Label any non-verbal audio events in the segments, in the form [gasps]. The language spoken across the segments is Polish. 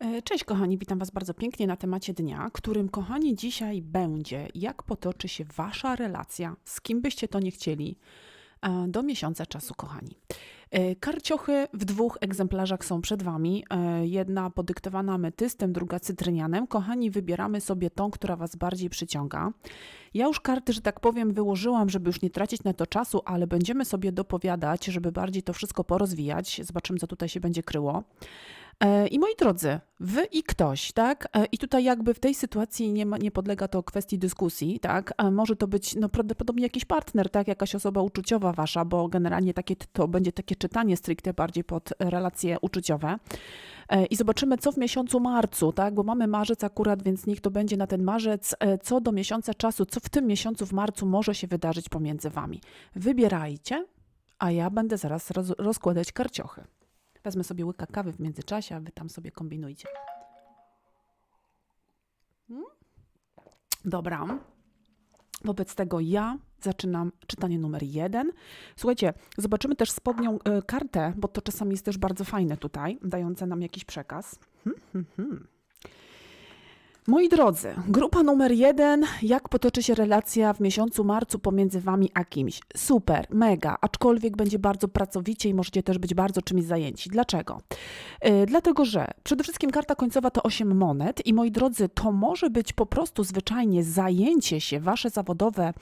E, Cześć kochani, witam Was bardzo pięknie na temacie dnia, którym kochani dzisiaj będzie, jak potoczy się Wasza relacja, z kim byście to nie chcieli, e, do miesiąca czasu kochani. E, Karciochy w dwóch egzemplarzach są przed Wami. Jedna podyktowana ametystem, druga cytrynianem. Kochani, wybieramy sobie tą, która Was bardziej przyciąga. Ja już karty, że tak powiem, wyłożyłam, żeby już nie tracić na to czasu, ale będziemy sobie dopowiadać, żeby bardziej to wszystko porozwijać. Zobaczymy, co tutaj się będzie kryło. E, I moi drodzy, wy i ktoś, tak? E, I tutaj jakby w tej sytuacji nie, ma, nie podlega to kwestii dyskusji, tak? E, Może to być no, prawdopodobnie jakiś partner, tak? Jakaś osoba uczuciowa wasza, bo generalnie takie, to będzie takie czytanie stricte bardziej pod relacje uczuciowe. E, I zobaczymy, co w miesiącu marcu, tak? Bo mamy marzec akurat, więc niech to będzie na ten marzec, co do miesiąca czasu, co w tym miesiącu w marcu może się wydarzyć pomiędzy wami. Wybierajcie, a ja będę zaraz roz, rozkładać karciochy. Wezmę sobie łyka kawy w międzyczasie, a wy tam sobie kombinujcie. Mm? Dobra. Wobec tego ja zaczynam czytanie numer jeden. Słuchajcie, zobaczymy też spodnią y, kartę, bo to czasami jest też bardzo fajne tutaj, dające nam jakiś przekaz. Hmm, hmm, hmm. Moi drodzy, grupa numer jeden. Jak potoczy się relacja w miesiącu marcu pomiędzy wami a kimś? Super, mega, aczkolwiek będzie bardzo pracowicie i możecie też być bardzo czymś zajęci. Dlaczego? Yy, dlatego, że przede wszystkim karta końcowa to 8 monet i moi drodzy, to może być po prostu zwyczajnie zajęcie się wasze zawodowe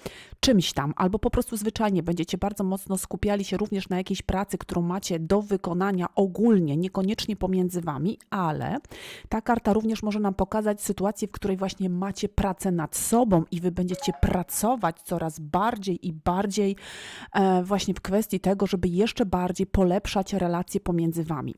czymś tam, albo po prostu zwyczajnie będziecie bardzo mocno skupiali się również na jakiejś pracy, którą macie do wykonania ogólnie, niekoniecznie pomiędzy wami, ale ta karta również może nam pokazać sytuację, w której właśnie macie pracę nad sobą i wy będziecie pracować coraz bardziej i bardziej e, właśnie w kwestii tego, żeby jeszcze bardziej polepszać relacje pomiędzy wami.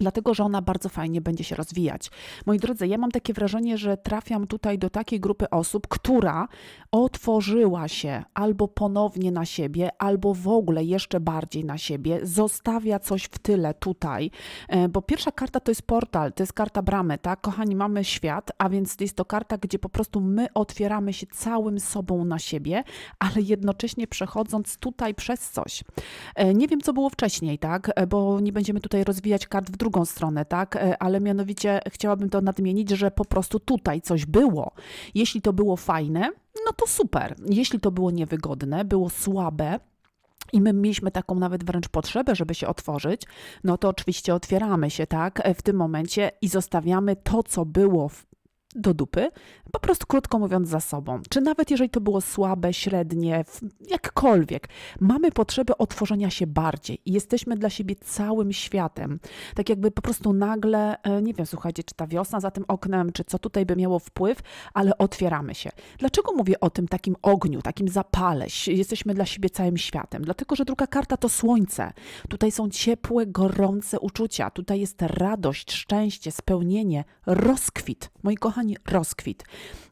Dlatego, że ona bardzo fajnie będzie się rozwijać. Moi drodzy, ja mam takie wrażenie, że trafiam tutaj do takiej grupy osób, która otworzyła się albo ponownie na siebie, albo w ogóle jeszcze bardziej na siebie, zostawia coś w tyle tutaj, E, bo pierwsza karta to jest portal, to jest karta bramy, tak? Kochani, mamy świat, a więc jest to karta, gdzie po prostu my otwieramy się całym sobą na siebie, ale jednocześnie przechodząc tutaj przez coś. E, Nie wiem, co było wcześniej, tak? E, Bo nie będziemy tutaj rozwijać kart w drugą stronę, tak? E, Ale mianowicie chciałabym to nadmienić, że po prostu tutaj coś było. Jeśli to było fajne, no to super. Jeśli to było niewygodne, było słabe, i my mieliśmy taką nawet wręcz potrzebę, żeby się otworzyć, no to oczywiście otwieramy się, tak, w tym momencie i zostawiamy to, co było do dupy, po prostu krótko mówiąc za sobą. Czy nawet jeżeli to było słabe, średnie, jakkolwiek, mamy potrzebę otworzenia się bardziej i jesteśmy dla siebie całym światem. Tak jakby po prostu nagle, e, nie wiem, słuchajcie, czy ta wiosna za tym oknem, czy co tutaj by miało wpływ, ale otwieramy się. Dlaczego mówię o tym takim ogniu, takim zapale? Jesteśmy dla siebie całym światem. Dlatego, że druga karta to słońce. Tutaj są ciepłe, gorące uczucia. Tutaj jest radość, szczęście, spełnienie, rozkwit. Moi kochani, rozkwit.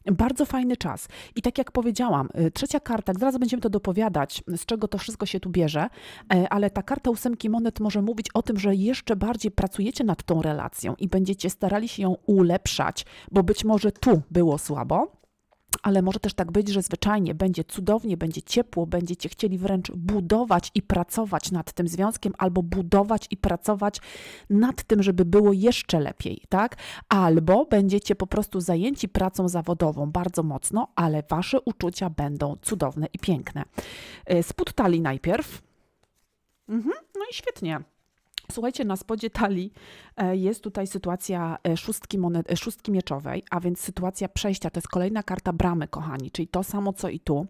Bardzo fajny czas. I tak jak powiedziałam, y, trzecia karta, zaraz będziemy to dopowiadać, z czego to wszystko się tu bierze, e, ale ta karta ósemki monet może mówić o tym, że jeszcze bardziej pracujecie nad tą relacją i będziecie starali się ją ulepszać, bo być może tu było słabo, ale może też tak być, że zwyczajnie będzie cudownie, będzie ciepło, będziecie chcieli wręcz budować i pracować nad tym związkiem, albo budować i pracować nad tym, żeby było jeszcze lepiej, tak? Albo będziecie po prostu zajęci pracą zawodową bardzo mocno, ale wasze uczucia będą cudowne i piękne. E, Spód talii najpierw. Mhm, no i świetnie. Słuchajcie, na spodzie talii e, jest tutaj sytuacja e, szóstki, monet, e, szóstki mieczowej, a więc sytuacja przejścia. To jest kolejna karta bramy, kochani, czyli to samo co i tu.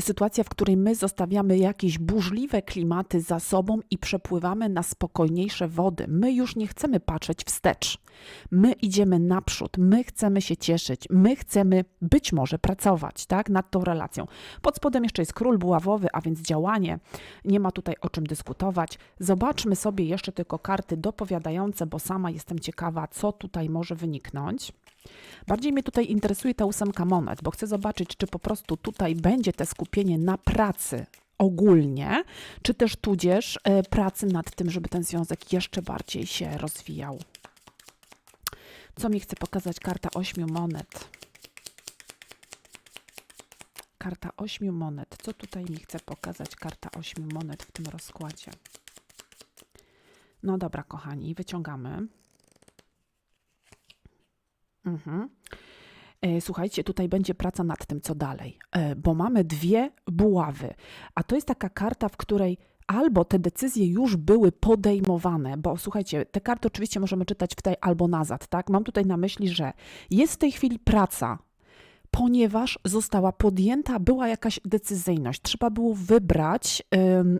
Sytuacja, w której my zostawiamy jakieś burzliwe klimaty za sobą i przepływamy na spokojniejsze wody. My już nie chcemy patrzeć wstecz. My idziemy naprzód, my chcemy się cieszyć, my chcemy być może pracować tak, nad tą relacją. Pod spodem jeszcze jest król buławowy, a więc działanie. Nie ma tutaj o czym dyskutować. Zobaczmy sobie jeszcze tylko karty dopowiadające, bo sama jestem ciekawa, co tutaj może wyniknąć. Bardziej mnie tutaj interesuje ta ósemka monet, bo chcę zobaczyć, czy po prostu tutaj będzie te skupienie na pracy ogólnie, czy też tudzież e, pracy nad tym, żeby ten związek jeszcze bardziej się rozwijał. Co mi chce pokazać karta ośmiu monet? Karta ośmiu monet. Co tutaj mi chce pokazać karta ośmiu monet w tym rozkładzie? No dobra, kochani, wyciągamy. Mhm. E, Słuchajcie, tutaj będzie praca nad tym, co dalej, e, bo mamy dwie buławy, a to jest taka karta, w której albo te decyzje już były podejmowane, bo słuchajcie, te karty oczywiście możemy czytać w tej albo nazad, tak? Mam tutaj na myśli, że jest w tej chwili praca, ponieważ została podjęta, była jakaś decyzyjność. Trzeba było wybrać,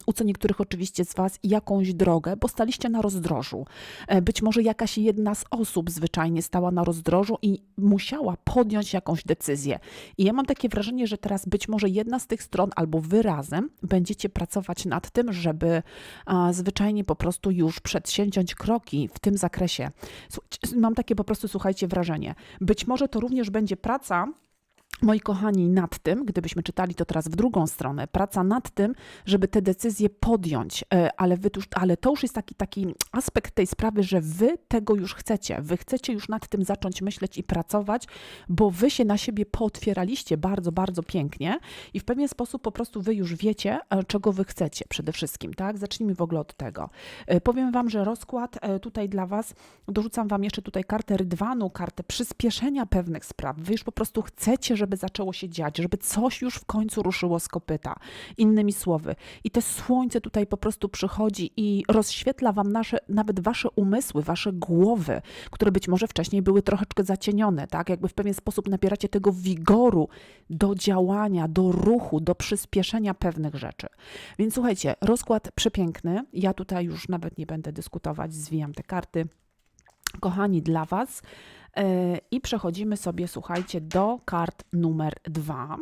u co niektórych oczywiście z Was, jakąś drogę, bo staliście na rozdrożu. E, Być może jakaś jedna z osób zwyczajnie stała na rozdrożu i musiała podjąć jakąś decyzję. I ja mam takie wrażenie, że teraz być może jedna z tych stron albo Wy razem będziecie pracować nad tym, żeby zwyczajnie po prostu już przedsięwziąć kroki w tym zakresie. Mam takie po prostu, słuchajcie, wrażenie. Być może to również będzie praca, Moi kochani, nad tym, gdybyśmy czytali to teraz w drugą stronę, praca nad tym, żeby te decyzje podjąć, e, ale, wy ale to już jest taki, taki aspekt tej sprawy, że wy tego już chcecie. Wy chcecie już nad tym zacząć myśleć i pracować, bo wy się na siebie pootwieraliście bardzo, bardzo pięknie i w pewien sposób po prostu wy już wiecie, e, czego wy chcecie przede wszystkim, tak? Zacznijmy w ogóle od tego. E, Powiem wam, że rozkład tutaj dla was, dorzucam wam jeszcze tutaj kartę rydwanu, kartę przyspieszenia pewnych spraw. Wy już po prostu chcecie, żeby zaczęło się dziać, żeby coś już w końcu ruszyło z kopyta. Innymi słowy. I te słońce tutaj po prostu przychodzi i rozświetla wam nasze, nawet wasze umysły, wasze głowy, które być może wcześniej były troszeczkę zacienione, tak? Jakby w pewien sposób nabieracie tego wigoru do działania, do ruchu, do przyspieszenia pewnych rzeczy. Więc słuchajcie, rozkład przepiękny. Ja tutaj już nawet nie będę dyskutować, zwijam te karty kochani, dla Was. E, I przechodzimy sobie, słuchajcie, do kart numer dwa.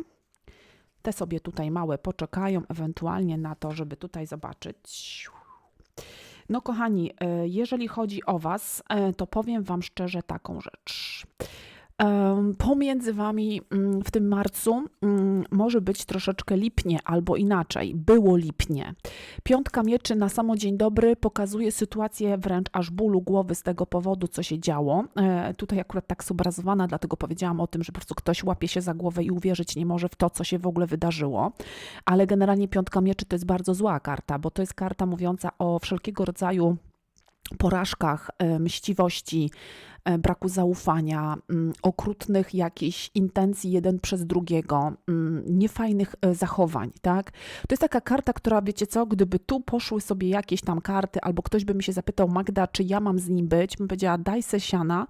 Te sobie tutaj małe poczekają, ewentualnie na to, żeby tutaj zobaczyć. No, kochani, e, jeżeli chodzi o Was, e, to powiem Wam szczerze taką rzecz. Pomiędzy Wami mm, w tym marcu mm, może być troszeczkę lipnie, albo inaczej, było lipnie. Piątka mieczy na samo dzień dobry pokazuje sytuację wręcz aż bólu głowy z tego powodu, co się działo. E, tutaj akurat tak zobrazowana, dlatego powiedziałam o tym, że po prostu ktoś łapie się za głowę i uwierzyć nie może w to, co się w ogóle wydarzyło. Ale generalnie piątka mieczy to jest bardzo zła karta, bo to jest karta mówiąca o wszelkiego rodzaju porażkach, e, mściwości, e, braku zaufania, mm, okrutnych jakichś intencji jeden przez drugiego, mm, niefajnych e, zachowań, tak? To jest taka karta, która, wiecie co, gdyby tu poszły sobie jakieś tam karty, albo ktoś by mi się zapytał, Magda, czy ja mam z nim być, bym powiedziała, daj se siana,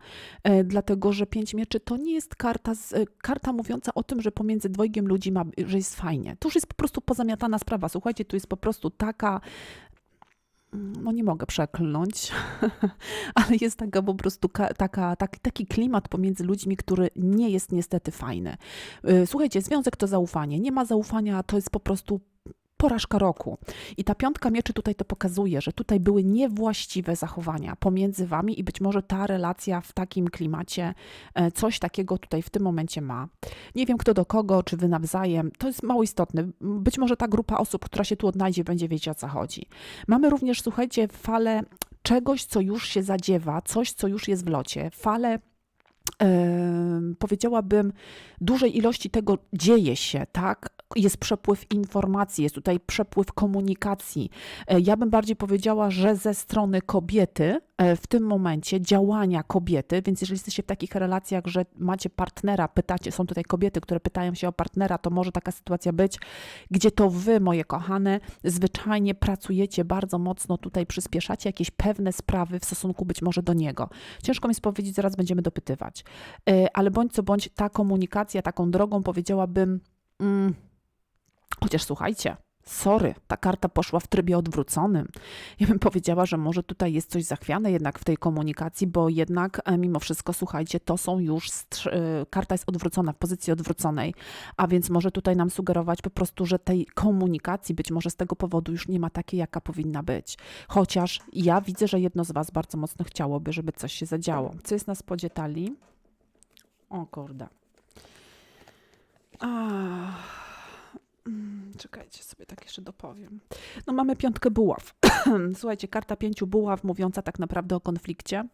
dlatego, że pięć mieczy to nie jest karta, z, karta mówiąca o tym, że pomiędzy dwojgiem ludzi ma, że jest fajnie. To już jest po prostu pozamiatana sprawa. Słuchajcie, tu jest po prostu taka no nie mogę przeklnąć, [laughs] ale jest taka po prostu ka- taka, taki, taki klimat pomiędzy ludźmi, który nie jest niestety fajny. Y, Słuchajcie, związek to zaufanie. Nie ma zaufania, to jest po prostu porażka roku. I ta piątka mieczy tutaj to pokazuje, że tutaj były niewłaściwe zachowania pomiędzy wami i być może ta relacja w takim klimacie e, coś takiego tutaj w tym momencie ma. Nie wiem kto do kogo, czy wy nawzajem, to jest mało istotne. Być może ta grupa osób, która się tu odnajdzie, będzie wiedzieć o co chodzi. Mamy również, słuchajcie, falę czegoś, co już się zadziewa, coś, co już jest w locie, falę em, powiedziałabym, dużej ilości tego dzieje się, tak? Jest przepływ informacji, jest tutaj przepływ komunikacji. E, Ja bym bardziej powiedziała, że ze strony kobiety e, w tym momencie działania kobiety, więc jeżeli jesteście w takich relacjach, że macie partnera, pytacie, są tutaj kobiety, które pytają się o partnera, to może taka sytuacja być, gdzie to wy, moje kochane, zwyczajnie pracujecie bardzo mocno tutaj, przyspieszacie jakieś pewne sprawy w stosunku być może do niego. Ciężko mi jest powiedzieć, zaraz będziemy dopytywać. E, Ale bądź co bądź, ta komunikacja taką drogą powiedziałabym, mm, chociaż słuchajcie, sorry, ta karta poszła w trybie odwróconym. Ja bym powiedziała, że może tutaj jest coś zachwiane jednak w tej komunikacji, bo jednak e, mimo wszystko, słuchajcie, to są już, e, karta jest odwrócona, w pozycji odwróconej, a więc może tutaj nam sugerować po prostu, że tej komunikacji być może z tego powodu już nie ma takiej, jaka powinna być. Chociaż ja widzę, że jedno z Was bardzo mocno chciałoby, żeby coś się zadziało. Co jest na spodzie talii? O kurde. Ah. Mm, Czekajcie, sobie tak jeszcze dopowiem. No mamy piątkę buław. [clears throat] Słuchajcie, karta pięciu buław mówiąca tak naprawdę o konflikcie.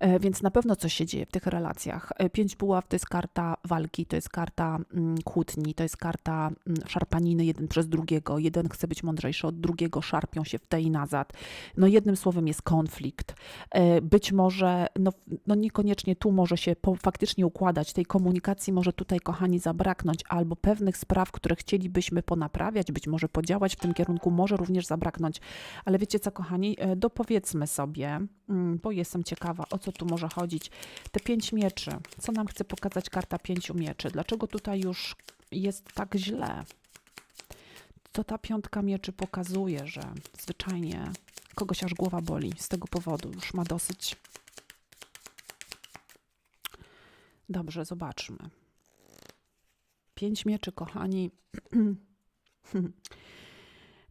E, Więc na pewno coś się dzieje w tych relacjach. E, Pięć buław to jest karta walki, to jest karta mm, kłótni, to jest karta mm, szarpaniny jeden przez drugiego. Jeden chce być mądrzejszy od drugiego, szarpią się w te i nazad. No jednym słowem jest konflikt. E, Być może, no, no niekoniecznie tu może się po, faktycznie układać, tej komunikacji może tutaj, kochani, zabraknąć, albo pewnych spraw, które chcielibyśmy ponaprawiać, być może podziałać w tym kierunku, może również zabraknąć. Ale wiecie co, kochani, dopowiedzmy sobie, mm, bo jestem ciekawa, o co tu może chodzić. Te pięć mieczy, co nam chce pokazać karta pięciu mieczy? Dlaczego tutaj już jest tak źle? To ta piątka mieczy pokazuje, że zwyczajnie kogoś aż głowa boli z tego powodu, już ma dosyć. Dobrze, zobaczmy. Pięć mieczy, kochani. [clears throat]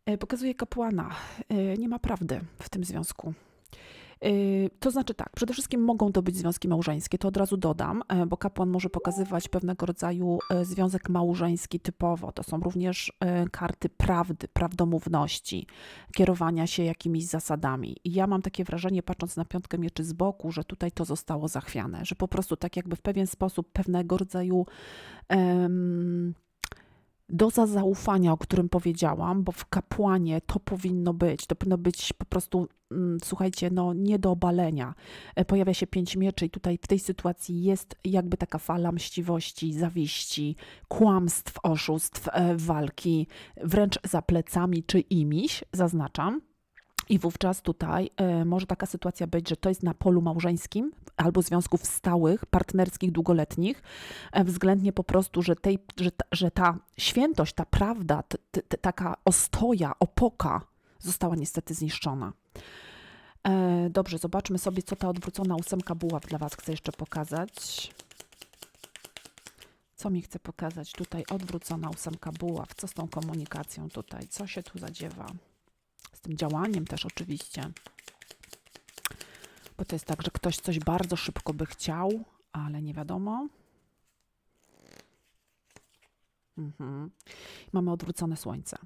E, Pokazuje kapłana. E, Nie ma prawdy w tym związku. E, To znaczy tak, przede wszystkim mogą to być związki małżeńskie, to od razu dodam, e, bo kapłan może pokazywać pewnego rodzaju e, związek małżeński typowo. To są również e, karty prawdy, prawdomówności, kierowania się jakimiś zasadami. I ja mam takie wrażenie, patrząc na piątkę mieczy z boku, że tutaj to zostało zachwiane, że po prostu tak jakby w pewien sposób pewnego rodzaju em, doza zaufania, o którym powiedziałam, bo w kapłanie to powinno być. To powinno być po prostu, mm, słuchajcie, no nie do obalenia. E, Pojawia się pięć mieczy i tutaj w tej sytuacji jest jakby taka fala mściwości, zawiści, kłamstw, oszustw, e, walki, wręcz za plecami czy imiś, zaznaczam. I wówczas tutaj e, może taka sytuacja być, że to jest na polu małżeńskim albo związków stałych, partnerskich, długoletnich, e, względnie po prostu, że, tej, że, ta, że ta świętość, ta prawda, t, t, t, taka ostoja, opoka została niestety zniszczona. E, dobrze, zobaczmy sobie, co ta odwrócona ósemka buław dla Was chce jeszcze pokazać. Co mi chce pokazać tutaj odwrócona ósemka buław? Co z tą komunikacją tutaj? Co się tu zadziewa? Tym działaniem też oczywiście. Bo to jest tak, że ktoś coś bardzo szybko by chciał, ale nie wiadomo. Mhm. Mamy odwrócone słońce.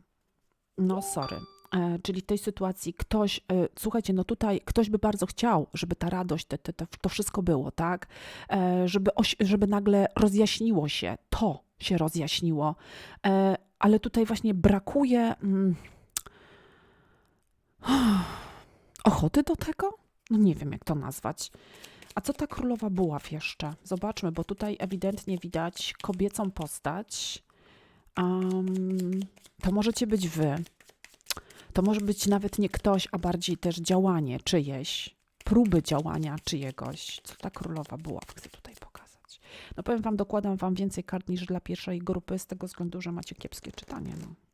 No, sorry. E, czyli w tej sytuacji ktoś, e, słuchajcie, no tutaj ktoś by bardzo chciał, żeby ta radość, te, te, te, to wszystko było, tak? E, żeby, oś, żeby nagle rozjaśniło się, to się rozjaśniło, e, ale tutaj właśnie brakuje. Mm, [gasps] Ochoty do tego? No nie wiem, jak to nazwać. A co ta królowa buław jeszcze? Zobaczmy, bo tutaj ewidentnie widać kobiecą postać. Am, to możecie być wy. To może być nawet nie ktoś, a bardziej też działanie czyjeś, próby działania czyjegoś. Co ta królowa buław chce tutaj pokazać? No powiem wam, dokładam wam więcej kart niż dla pierwszej grupy, z tego względu, że macie kiepskie czytanie. No.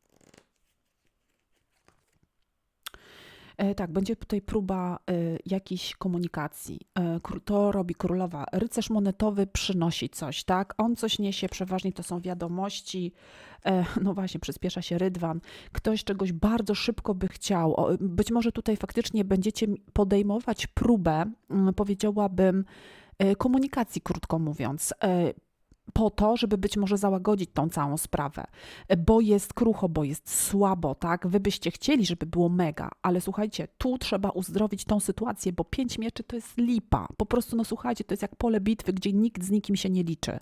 Tak, będzie tutaj próba e, jakiejś komunikacji. E, To robi królowa. Rycerz monetowy przynosi coś, tak? On coś niesie, przeważnie to są wiadomości. E, No właśnie, przyspiesza się rydwan. Ktoś czegoś bardzo szybko by chciał. Być może tutaj faktycznie będziecie podejmować próbę, powiedziałabym, e, komunikacji, krótko mówiąc. Po to, żeby być może załagodzić tą całą sprawę, bo jest krucho, bo jest słabo, tak? Wy byście chcieli, żeby było mega, ale słuchajcie, tu trzeba uzdrowić tą sytuację, bo pięć mieczy to jest lipa. Po prostu, no słuchajcie, to jest jak pole bitwy, gdzie nikt z nikim się nie liczy.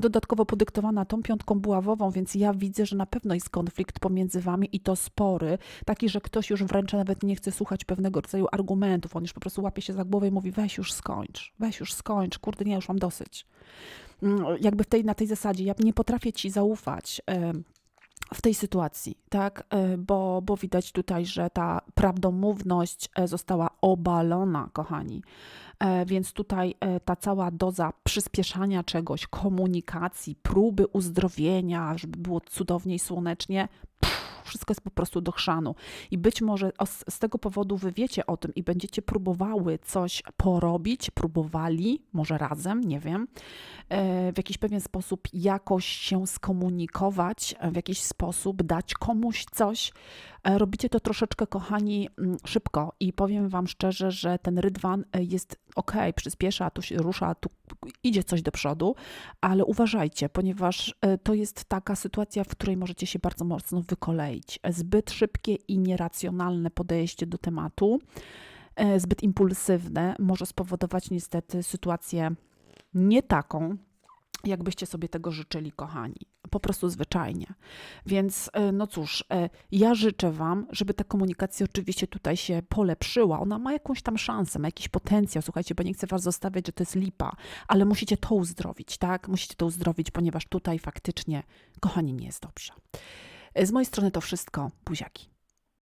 Dodatkowo podyktowana tą piątką buławową, więc ja widzę, że na pewno jest konflikt pomiędzy wami i to spory, taki, że ktoś już wręcz nawet nie chce słuchać pewnego rodzaju argumentów, on już po prostu łapie się za głowę i mówi, weź już skończ, weź już skończ, kurde, nie, już mam dosyć jakby w tej, na tej zasadzie, ja nie potrafię ci zaufać w tej sytuacji, tak? E, Bo, bo widać tutaj, że ta prawdomówność e, została obalona, kochani. E, Więc tutaj ta cała doza przyspieszania czegoś, komunikacji, próby uzdrowienia, żeby było cudownie i słonecznie, pff, wszystko jest po prostu do chrzanu. I być może z tego powodu wy wiecie o tym i będziecie próbowały coś porobić, próbowali, może razem, nie wiem, e, w jakiś pewien sposób jakoś się skomunikować, e, w jakiś sposób dać komuś coś. E, Robicie to troszeczkę, kochani, mm, szybko i powiem Wam szczerze, że ten rydwan jest ok, przyspiesza, tu się rusza, tu idzie coś do przodu, ale uważajcie, ponieważ e, to jest taka sytuacja, w której możecie się bardzo mocno wykoleić. Zbyt szybkie i nieracjonalne podejście do tematu e, zbyt impulsywne może spowodować niestety sytuację nie taką, jakbyście sobie tego życzyli, kochani. Po prostu zwyczajnie. Więc, e, no cóż, e, ja życzę Wam, żeby ta komunikacja oczywiście tutaj się polepszyła. Ona ma jakąś tam szansę, ma jakiś potencjał, słuchajcie, bo nie chcę Was zostawiać, że to jest lipa, ale musicie to uzdrowić, tak? Musicie to uzdrowić, ponieważ tutaj faktycznie, kochani, nie jest dobrze. E, Z mojej strony to wszystko. Buziaki.